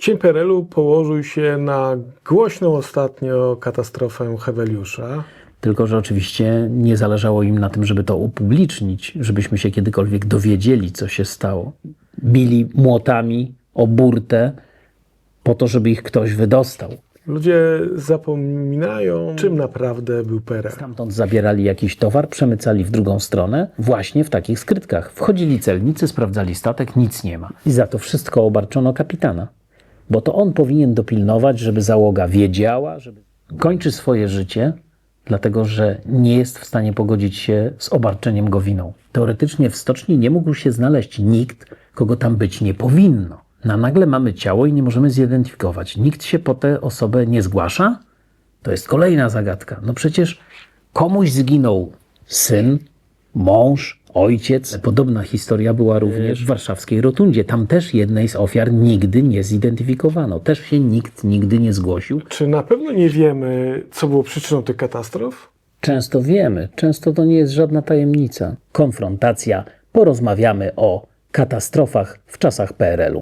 Cień PRL-u położył się na głośną ostatnio katastrofę Heweliusza. Tylko, że oczywiście nie zależało im na tym, żeby to upublicznić, żebyśmy się kiedykolwiek dowiedzieli, co się stało. Bili młotami o burtę po to, żeby ich ktoś wydostał. Ludzie zapominają, czym naprawdę był PRL. Stamtąd zabierali jakiś towar, przemycali w drugą stronę, właśnie w takich skrytkach. Wchodzili celnicy, sprawdzali statek, nic nie ma. I za to wszystko obarczono kapitana. Bo to on powinien dopilnować, żeby załoga wiedziała, żeby. Kończy swoje życie, dlatego że nie jest w stanie pogodzić się z obarczeniem go winą. Teoretycznie w stoczni nie mógł się znaleźć nikt, kogo tam być nie powinno. Na nagle mamy ciało i nie możemy zidentyfikować. Nikt się po tę osobę nie zgłasza? To jest kolejna zagadka. No przecież komuś zginął syn, mąż, ojciec. Podobna historia była również w warszawskiej rotundzie. Tam też jednej z ofiar nigdy nie zidentyfikowano. Też się nikt nigdy nie zgłosił. Czy na pewno nie wiemy, co było przyczyną tych katastrof? Często wiemy, często to nie jest żadna tajemnica. Konfrontacja, porozmawiamy o katastrofach w czasach PRL-u.